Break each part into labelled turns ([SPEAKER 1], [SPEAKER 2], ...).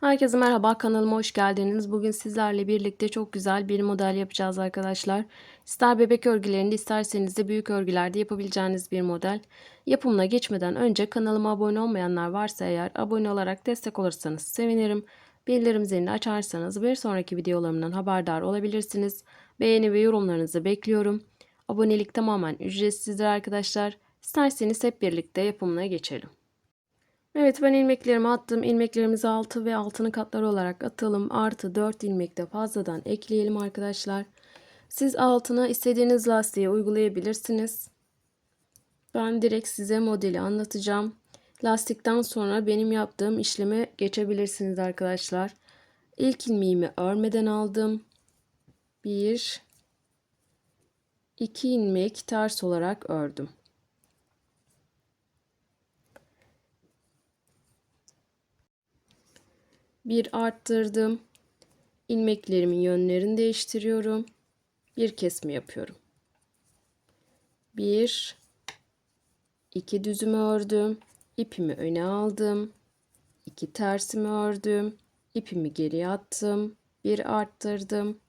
[SPEAKER 1] Herkese merhaba kanalıma hoş geldiniz. Bugün sizlerle birlikte çok güzel bir model yapacağız arkadaşlar. İster bebek örgülerinde isterseniz de büyük örgülerde yapabileceğiniz bir model. Yapımına geçmeden önce kanalıma abone olmayanlar varsa eğer abone olarak destek olursanız sevinirim. Bildirim zilini açarsanız bir sonraki videolarımdan haberdar olabilirsiniz. Beğeni ve yorumlarınızı bekliyorum. Abonelik tamamen ücretsizdir arkadaşlar. İsterseniz hep birlikte yapımına geçelim. Evet ben ilmeklerimi attım. İlmeklerimizi 6 ve altını katları olarak atalım. Artı 4 ilmek de fazladan ekleyelim arkadaşlar. Siz altına istediğiniz lastiği uygulayabilirsiniz. Ben direkt size modeli anlatacağım. Lastikten sonra benim yaptığım işleme geçebilirsiniz arkadaşlar. İlk ilmeğimi örmeden aldım. 1 2 ilmek ters olarak ördüm. Bir arttırdım. ilmeklerimin yönlerini değiştiriyorum. Bir kesme yapıyorum. Bir, iki düzümü ördüm. ipimi öne aldım. iki tersimi ördüm. ipimi geriye attım. Bir arttırdım.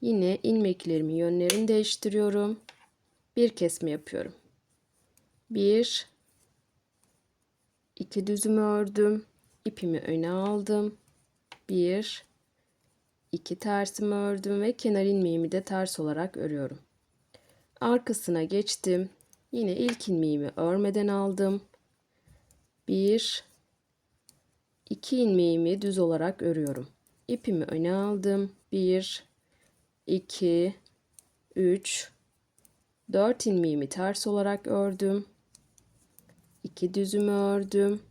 [SPEAKER 1] Yine ilmeklerimin yönlerini değiştiriyorum. Bir kesme yapıyorum. Bir, iki düzümü ördüm ipimi öne aldım. Bir, iki tersimi ördüm ve kenar ilmeğimi de ters olarak örüyorum. Arkasına geçtim. Yine ilk ilmeğimi örmeden aldım. Bir, iki ilmeğimi düz olarak örüyorum. İpimi öne aldım. Bir, iki, üç, dört ilmeğimi ters olarak ördüm. İki düzümü ördüm.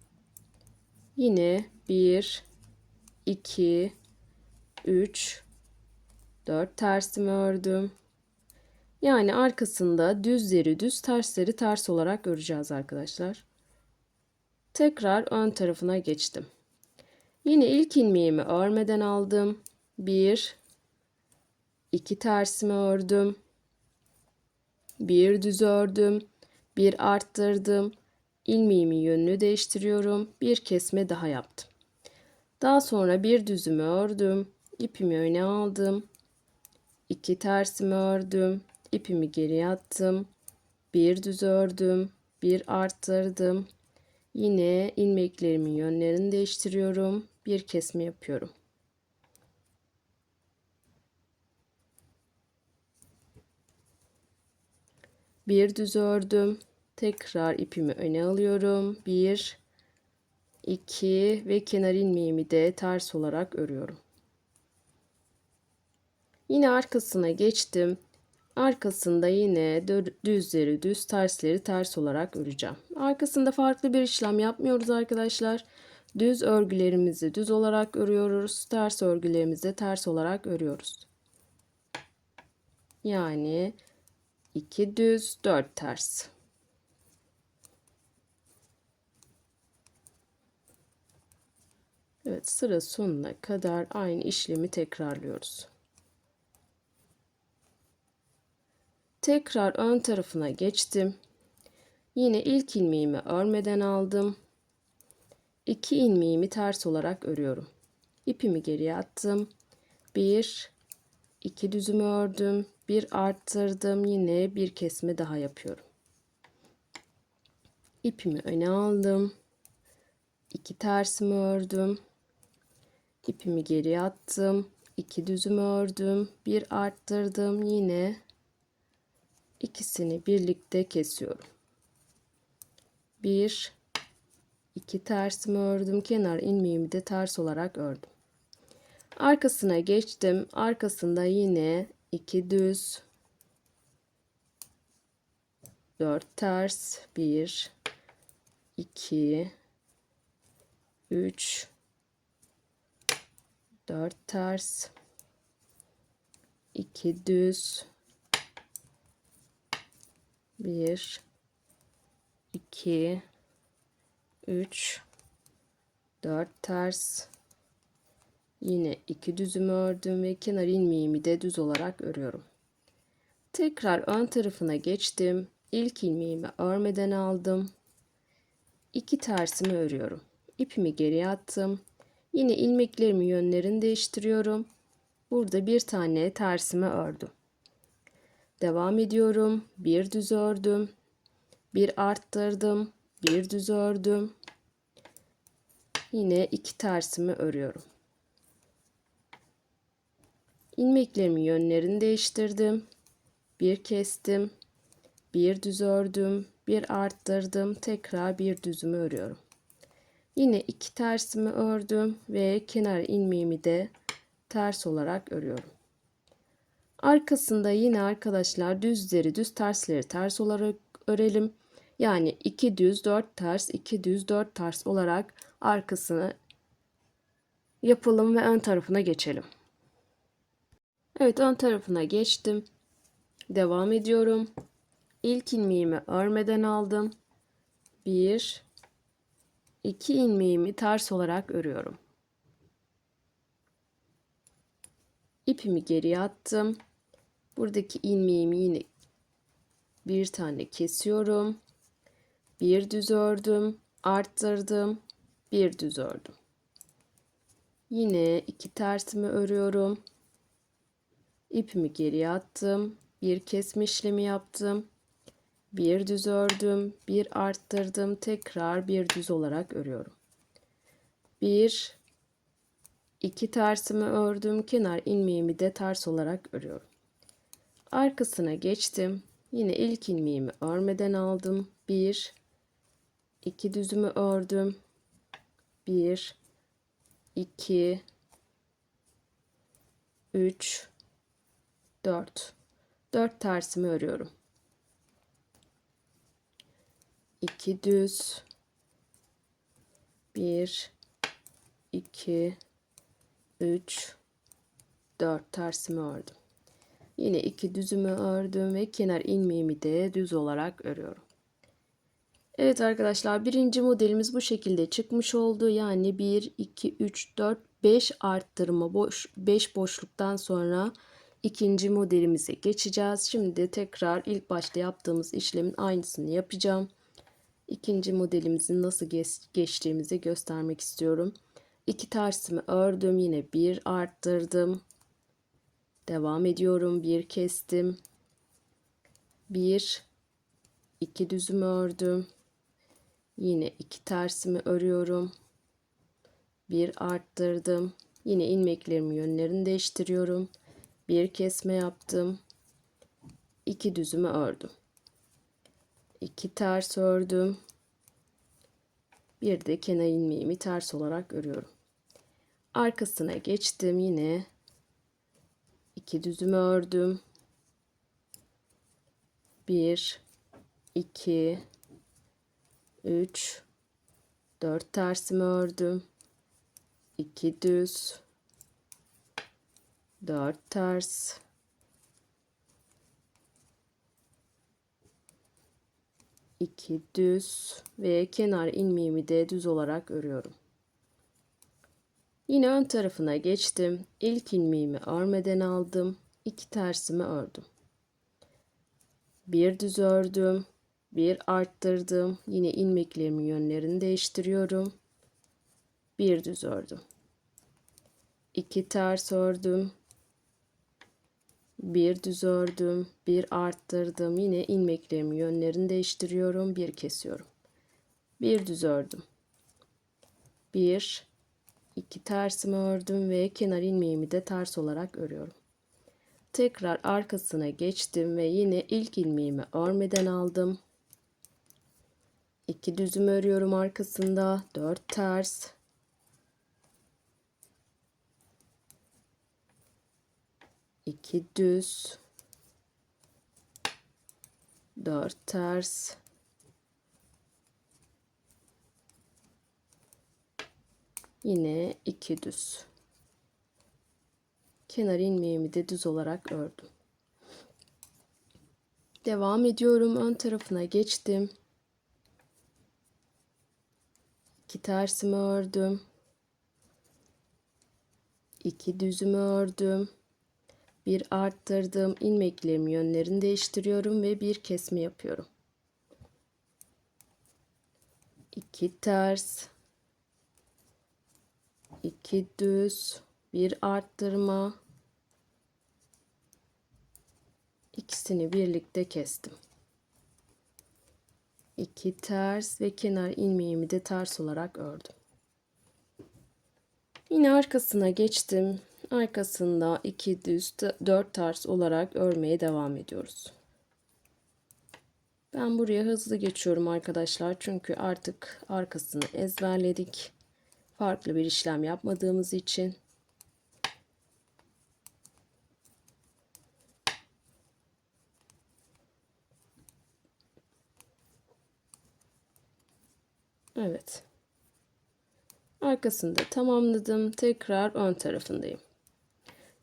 [SPEAKER 1] Yine 1, 2, 3, 4 tersimi ördüm. Yani arkasında düzleri düz tersleri ters olarak öreceğiz arkadaşlar. Tekrar ön tarafına geçtim. Yine ilk ilmeğimi örmeden aldım. 1, 2 tersimi ördüm. 1 düz ördüm. 1 arttırdım ilmeğimin yönünü değiştiriyorum. Bir kesme daha yaptım. Daha sonra bir düzümü ördüm. ipimi öne aldım. iki tersimi ördüm. ipimi geri attım. Bir düz ördüm. Bir arttırdım. Yine ilmeklerimin yönlerini değiştiriyorum. Bir kesme yapıyorum. Bir düz ördüm. Tekrar ipimi öne alıyorum. 1 2 ve kenar ilmeğimi de ters olarak örüyorum. Yine arkasına geçtim. Arkasında yine düzleri düz, tersleri ters olarak öreceğim. Arkasında farklı bir işlem yapmıyoruz arkadaşlar. Düz örgülerimizi düz olarak örüyoruz. Ters örgülerimizi ters olarak örüyoruz. Yani 2 düz, 4 ters. Evet sıra sonuna kadar aynı işlemi tekrarlıyoruz. Tekrar ön tarafına geçtim. Yine ilk ilmeğimi örmeden aldım. İki ilmeğimi ters olarak örüyorum. İpimi geriye attım. Bir, iki düzümü ördüm. Bir arttırdım. Yine bir kesme daha yapıyorum. İpimi öne aldım. İki tersimi ördüm ipimi geri attım. iki düzümü ördüm. Bir arttırdım. Yine ikisini birlikte kesiyorum. Bir, iki tersimi ördüm. Kenar ilmeğimi de ters olarak ördüm. Arkasına geçtim. Arkasında yine iki düz, dört ters, bir, iki, üç, 4 ters 2 düz 1 2 3 4 ters yine iki düzümü ördüm ve kenar ilmeğimi de düz olarak örüyorum. Tekrar ön tarafına geçtim. İlk ilmeğimi örmeden aldım. 2 tersimi örüyorum. İpimi geriye attım. Yine ilmeklerimin yönlerini değiştiriyorum. Burada bir tane tersimi ördüm. Devam ediyorum. Bir düz ördüm. Bir arttırdım. Bir düz ördüm. Yine iki tersimi örüyorum. İlmeklerimin yönlerini değiştirdim. Bir kestim. Bir düz ördüm. Bir arttırdım. Tekrar bir düzümü örüyorum. Yine iki tersimi ördüm ve kenar ilmeğimi de ters olarak örüyorum. Arkasında yine arkadaşlar düzleri düz tersleri ters olarak örelim. Yani 2 düz 4 ters 2 düz 4 ters olarak arkasını yapalım ve ön tarafına geçelim. Evet ön tarafına geçtim. Devam ediyorum. İlk ilmeğimi örmeden aldım. 1 2 ilmeğimi ters olarak örüyorum. İpimi geriye attım. Buradaki ilmeğimi yine bir tane kesiyorum. Bir düz ördüm, arttırdım, bir düz ördüm. Yine iki tersimi örüyorum. İpimi geriye attım. Bir kesme işlemi yaptım. Bir düz ördüm, bir arttırdım, tekrar bir düz olarak örüyorum. Bir, iki tersimi ördüm, kenar ilmeğimi de ters olarak örüyorum. Arkasına geçtim. Yine ilk ilmeğimi örmeden aldım. Bir, iki düzümü ördüm. Bir, iki, üç, dört. Dört tersimi örüyorum. 2 düz 1 2 3 4 tersimi ördüm. Yine iki düzümü ördüm ve kenar ilmeğimi de düz olarak örüyorum. Evet arkadaşlar birinci modelimiz bu şekilde çıkmış oldu. Yani 1 2 3 4 5 arttırma boş 5 boşluktan sonra ikinci modelimize geçeceğiz. Şimdi tekrar ilk başta yaptığımız işlemin aynısını yapacağım ikinci modelimizin nasıl geç, geçtiğimizi göstermek istiyorum. İki tersimi ördüm. Yine bir arttırdım. Devam ediyorum. Bir kestim. Bir, iki düzümü ördüm. Yine iki tersimi örüyorum. Bir arttırdım. Yine ilmeklerimin yönlerini değiştiriyorum. Bir kesme yaptım. İki düzümü ördüm. 2 ters ördüm. Bir de kenar ilmeğimi ters olarak örüyorum. Arkasına geçtim yine. 2 düzümü ördüm. 1 2 3 4 tersimi ördüm. 2 düz 4 ters 2 düz ve kenar ilmeğimi de düz olarak örüyorum. Yine ön tarafına geçtim. İlk ilmeğimi örmeden aldım. 2 tersimi ördüm. Bir düz ördüm. Bir arttırdım. Yine ilmeklerimin yönlerini değiştiriyorum. Bir düz ördüm. 2 ters ördüm bir düz ördüm, bir arttırdım. Yine ilmeklerimin yönlerini değiştiriyorum, bir kesiyorum. Bir düz ördüm. Bir, iki tersimi ördüm ve kenar ilmeğimi de ters olarak örüyorum. Tekrar arkasına geçtim ve yine ilk ilmeğimi örmeden aldım. İki düzüm örüyorum arkasında. Dört ters. 2 düz. 4 ters. Yine 2 düz. Kenar ilmeğimi de düz olarak ördüm. Devam ediyorum. Ön tarafına geçtim. 2 tersimi ördüm. 2 düzümü ördüm bir arttırdım ilmeklerimi yönlerini değiştiriyorum ve bir kesme yapıyorum. 2 ters 2 düz, bir arttırma. İkisini birlikte kestim. 2 ters ve kenar ilmeğimi de ters olarak ördüm. Yine arkasına geçtim. Arkasında 2 düz 4 ters olarak örmeye devam ediyoruz. Ben buraya hızlı geçiyorum arkadaşlar. Çünkü artık arkasını ezberledik. Farklı bir işlem yapmadığımız için. Evet. Arkasını tamamladım. Tekrar ön tarafındayım.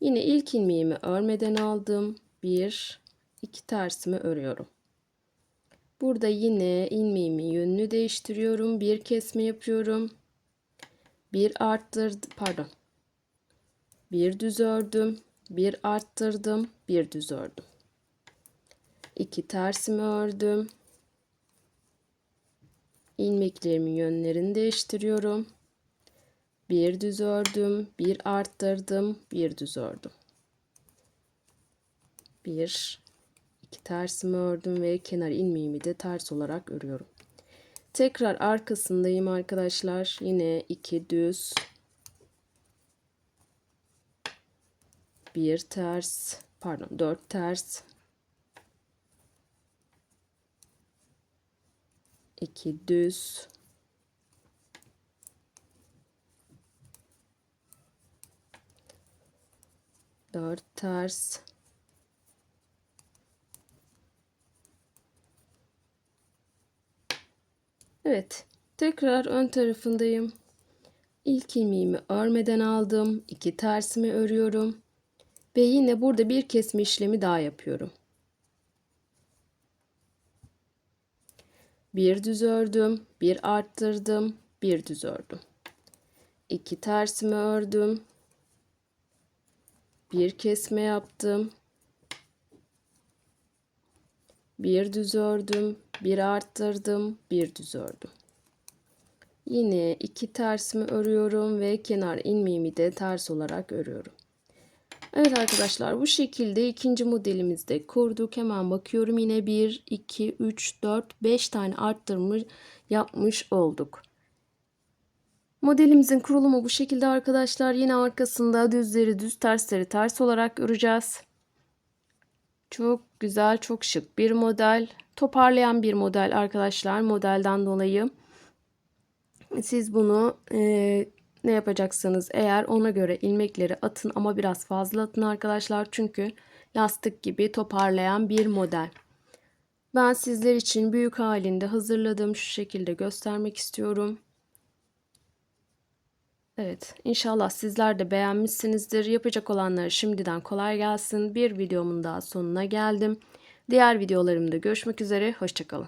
[SPEAKER 1] Yine ilk ilmeğimi örmeden aldım. Bir, iki tersimi örüyorum. Burada yine ilmeğimin yönünü değiştiriyorum. Bir kesme yapıyorum. Bir arttırdım. Pardon. Bir düz ördüm. Bir arttırdım. Bir düz ördüm. İki tersimi ördüm. İlmeklerimin yönlerini değiştiriyorum. Bir düz ördüm. Bir arttırdım. Bir düz ördüm. Bir, iki tersimi ördüm ve kenar ilmeğimi de ters olarak örüyorum. Tekrar arkasındayım arkadaşlar. Yine iki düz. Bir ters. Pardon dört ters. iki düz. Dört ters. Evet. Tekrar ön tarafındayım. İlk ilmeğimi örmeden aldım. iki tersimi örüyorum. Ve yine burada bir kesme işlemi daha yapıyorum. Bir düz ördüm, bir arttırdım, bir düz ördüm. İki tersimi ördüm. Bir kesme yaptım. Bir düz ördüm, bir arttırdım, bir düz ördüm. Yine iki tersimi örüyorum ve kenar ilmeğimi de ters olarak örüyorum. Evet arkadaşlar bu şekilde ikinci modelimizde kurduk. Hemen bakıyorum yine 1, 2, 3, 4, 5 tane arttırma yapmış olduk. Modelimizin kurulumu bu şekilde arkadaşlar. Yine arkasında düzleri düz tersleri ters olarak öreceğiz. Çok güzel çok şık bir model. Toparlayan bir model arkadaşlar modelden dolayı. Siz bunu e, ne yapacaksınız eğer ona göre ilmekleri atın ama biraz fazla atın arkadaşlar. Çünkü lastik gibi toparlayan bir model. Ben sizler için büyük halinde hazırladığım şu şekilde göstermek istiyorum. Evet inşallah sizler de beğenmişsinizdir. Yapacak olanlara şimdiden kolay gelsin. Bir videomun daha sonuna geldim. Diğer videolarımda görüşmek üzere. Hoşçakalın.